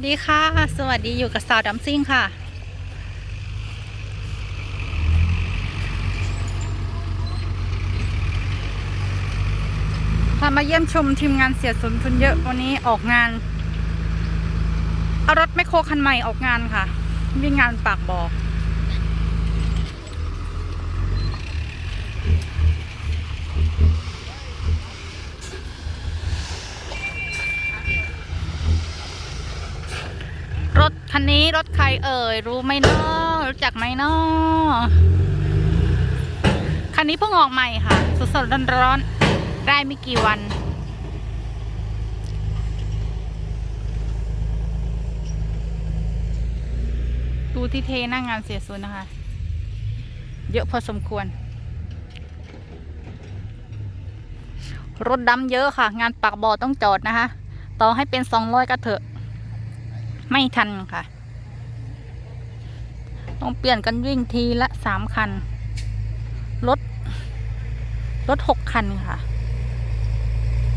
วัสดีค่ะ สวัสดีอยู่กับสาวดัมซิ่งค่ะ พามาเยี่ยมชมทีมงานเสียสนทุนเยอะวันนี้ออกงาน เอารถไมโครคันใหม่ออกงานค่ะ วิ่งงานปากบอก รถคั นี้รถใครเอ่ย รู้ไหมเนาะรู้จักไหมเนาะคันนี้เพิ่งออกใหม่ค่ะ สดๆร้อนๆได้ไม่กี่วันดูที่เทหน้างงานเสียส่วนนะคะ เยอะพอสมควร รถดำเยอะค่ะ งานปากบ่อต้องจอดนะคะ ต่อให้เป็นสองร้อยก็เถอะ ไม่ทันค่ะ ต้องเปลี่ยนกันวิ่งทีละสามคัน รถ รถหกคันค่ะ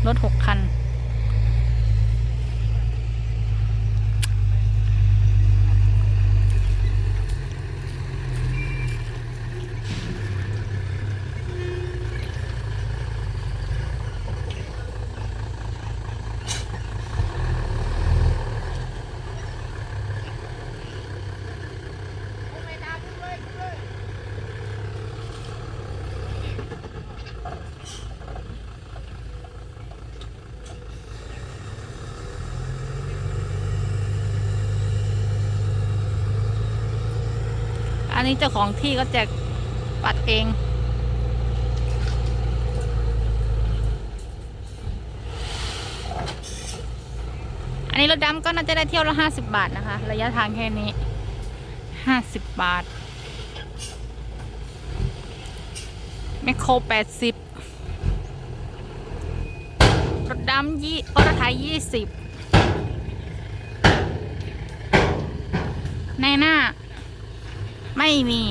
รถหกคัน นนี้เจ้าของที่ก็แจกปัดเอง อันนี้รถดำก็น่าจะได้เที่ยวละห้าสิบบาทนะคะ ระยะทางแค่นี้ห้าสิบบาทแมคโครแปดสิบรถดำยี่รถไทยยี่สิบในหน้า ไม่มี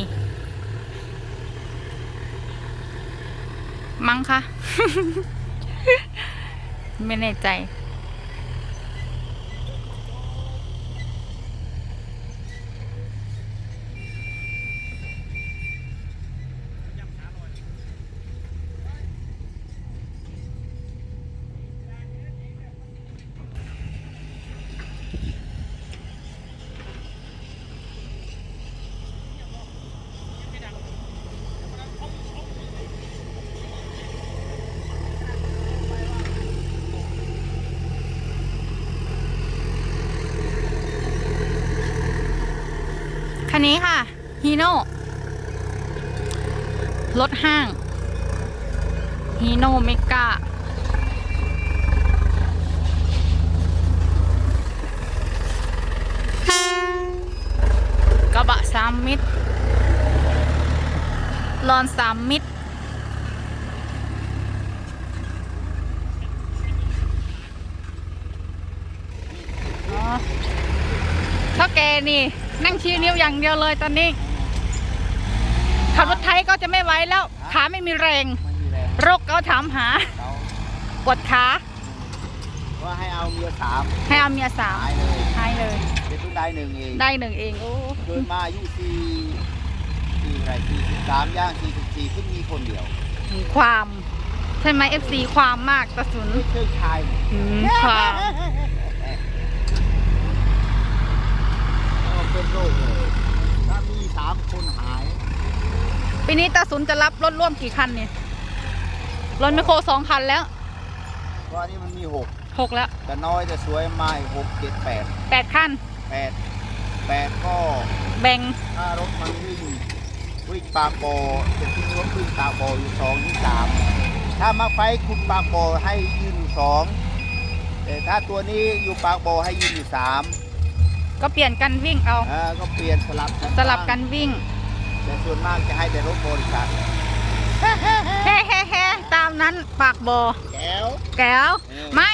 มั้งคะ ไม่แน่ใจ นนี้ค่ะฮีโน่รถห้างฮีโน่เมกากระบะสามมิตรลอนสามมิตรอ๋อเท่าแกนี่ นั่งชี้นิ้วอย่างเดียวเลยตอนนี้ขับรถไทยก็จะไม่ไหวแล้ว ขาไม่มีแรงไม่มีแรงโรคก็ถามหาเราปวดขาว่าให้เอาเมียสามให้เอาเมียสาวหายเลยให้เลยเป็นเพิ่งได้หนึ่งเอง ได้หนึ่งเองโอ้เกินมาอายุสี่สี่ไรสี่สิบสามย่างสี่สิบสี่เพิ่งมีคนเดียวถึงความ ใช่ไหมเอฟซีความมากตะสุนไม่เคยชายอืมความ เอาเป็นโรคเลยถ้ามีสามคนหาย ปีนี้ตาสุนจะรับรถร่วมกี่คันเนี่ยรถไมคโครสองคันแล้วเพราะอันนี้มันมีหกหกแล้วแต่น้อยแต่สวยไม่หกเจ็ดแปดแปดคันแปดแปดก็แบ่งถ้ารถมันวิ่งวิ่งปากโบจะทิ้งรถวิ่งปากโบอยู่สองที่สามถ้ามาไฟคุณปากโบให้ยืนอยู่สองแต่ถ้าตัวนี้อยู่ปากโบให้ยืนอยู่สาม ก็เปลี่ยนกันวิ่งเอาอ่าก็เปลี่ยนสลับสลับกันวิ่ง แต่ส่วนมากจะให้แต่รถบริษัทเฮ้เฮ้เฮ้ตามนั้นปากบอแก้ว แก้ว เออไม่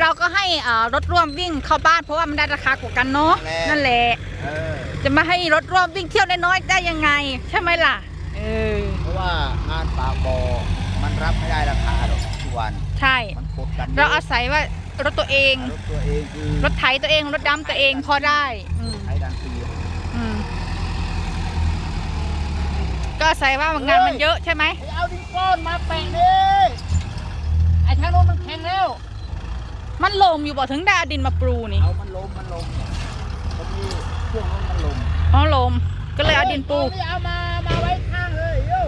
เราก็ให้เอ่อรถร่วมวิ่งเข้าบ้านเพราะว่ามันได้ราคากว่ากันเนาะนั่นั่นนแหแหละ ละ เออจะมาให้รถร่วมวิ่งเที่ยวน้อยๆได้ยังไง ใช่ไหมล่ะเออเพราะว่างานปากโบมันรับไม่ได้ราคาหรอกทุกวัน ใช่ มันกดกันยอะเราอาศัยว่า รถตัวเอง รถตัวเองคือรถไถตัวเอง รถดำตัวเองพอได้อืมไถดันปีอืมก็อาศัยว่างานมันเยอะใช่ไหมไอ้เอาดินก้อนมาแปะดิไอ้ทางโน้นมันแข็งแล้ว มันลมอยู่บ่ถึงได้เอาดินมาปรูนี่เอามันลมมันลมพอดีช่วงนั้นมันลมอ๋อลมก็เลยเอาดินปูฮ้ยเอามา มาไว้ข้างเลยโย่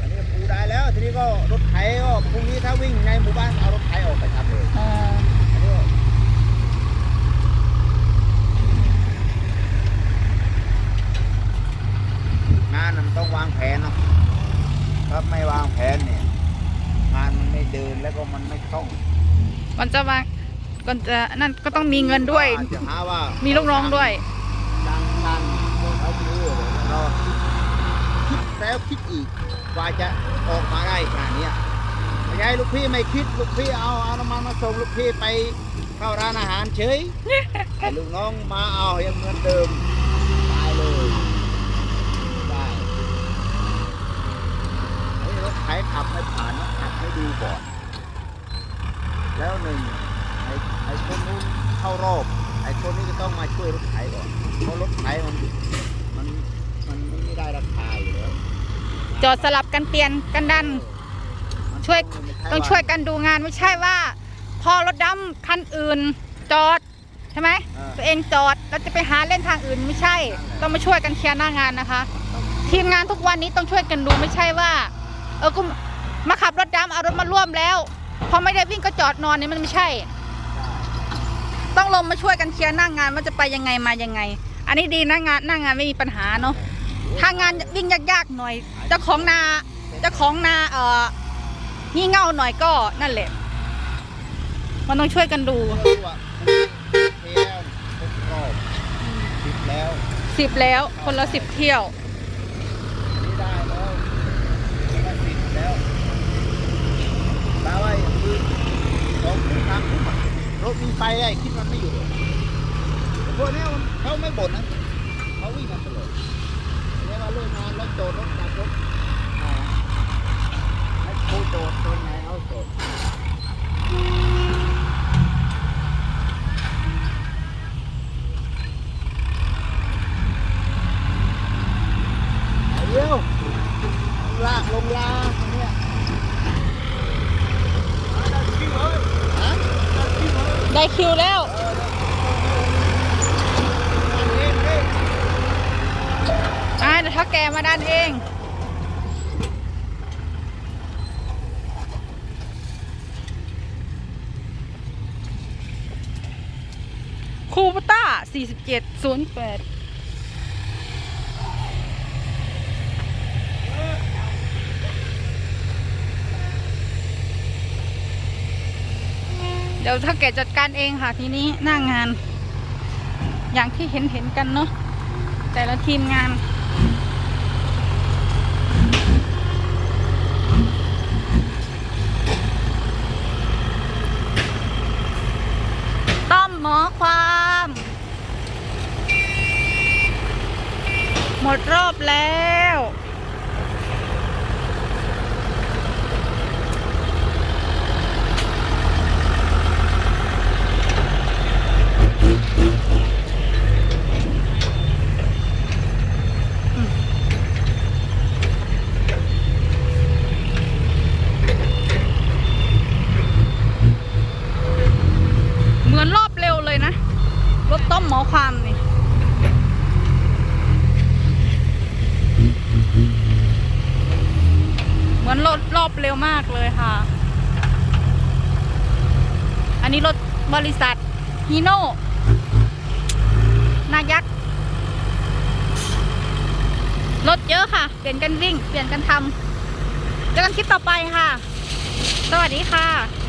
อันนี้ปูได้แล้ว ทีนี้ก็รถไถก็พรุ่งนี้ถ้าวิ่งในหมู่บ้านเอารถไถออกไปทำเลยอ๋ออันนี้ก็งานน่ะมันต้องวางแผนเนาะถ้าไม่วางแผนเนี่ยงานมันไม่เดินแล้วก็มันไม่คล่องก่อนจะมาก่อนจะนั่นก็ต้องมีเงินด้วย อาจจะหาว่ามีมีลูกน้องด้วย ดังทางเขาไม่รู้เลยเราคิดคิด แล้วคิดอีกกว่าจะออกมาได้ขนาดนี้ยไม่ใช่ลูกพี่ไม่คิดลูกพี่เอาเอาน้ำมันมาส่งลูกพี่ไปเข้าร้านอาหารเฉยให้ลูกน้องมาเอายังเหมือนเดิมตายเลยได้ไอ้รถไถขับไม่ผ่านนะขับให้ดูก่อน แล้วหนึ่งไอ้ไอ้คนนู้นเข้ารอบไอ้คนนี้ก็ต้องมาช่วยรถไถก่อนเพราะรถไถมันมันมันไม่ได้ราคาอยู่แล้ว จอดสลับกันเปลี่ยนกันดันมันช่วยไม่ใต้องช่วยกันดูงานไม่ใช่ว่า พอรถดำคันอื่น จอดใช่ไหมเออตัวเองจอดแล้วจะไปหาเล่นทางอื่นไม่ใช่ ต้องมาช่วยกันเคลียร์หน้างานนะคะ ทีมงานทุกวันนี้ต้องช่วยกันดูไม่ใช่ว่า เออกูมาขับรถดำเอารถมาร่วมแล้วพอไม่ได้วิ่งก็จอดนอนนี่มันไม่ใช่ ต้องลงมาช่วยกันเคลียร์หน้างานว่าจะไปยังไงมายังไง อันนี้ดีนะงานหน้างานไม่มีปัญหาเนาะ ถ้างานวิ่งยากๆหน่อยเจ้าของนาเจ้าของนาเอ่องี่เง่าหน่อยก็นั่นแหละ มันต้องช่วยกันดูรู้ว่าเทแล้วครบรอบสิบแล้วสิบแล้ว คนละสิบเที่ยว นี่ได้แล้วได้สิบแล้วแปลว่าคือสองครั้งรถวิ่งไปได้คิดมันไม่อยู่แต่พวกนี้มันเขาไม่บ่นนะเขาวิ่งกันตลอด เรียกว่าเลิกงานแล้วโจดรถกลับรถอ่าให้ครูโจดตัวไหนเอาโจดเอาเร็วลากลงลาเนี่ยได้คิวแล้ว อ่าเดี๋ยวเท่าแกมาด้านเองคูปต้า 4708 เดี๋ยวถ้าแกจัดการเองค่ะทีนี้หน้างาน อย่างที่เห็นเห็นกันเนาะแต่ละทีมงาน ต้อมหมอ ความ หมดรอบแล้ว เหมือนรอบเร็วเลยนะ รถต้มหมอความนี่ เหมือนรถร อบเร็วมากเลยค่ะ อันนี้รถบริษัทฮีโน่นายักษ์รถเยอะค่ะ เปลี่ยนกันวิ่ง เปลี่ยนกันทำเจอกันคลิปต่อไปค่ะ สวัสดีค่ะ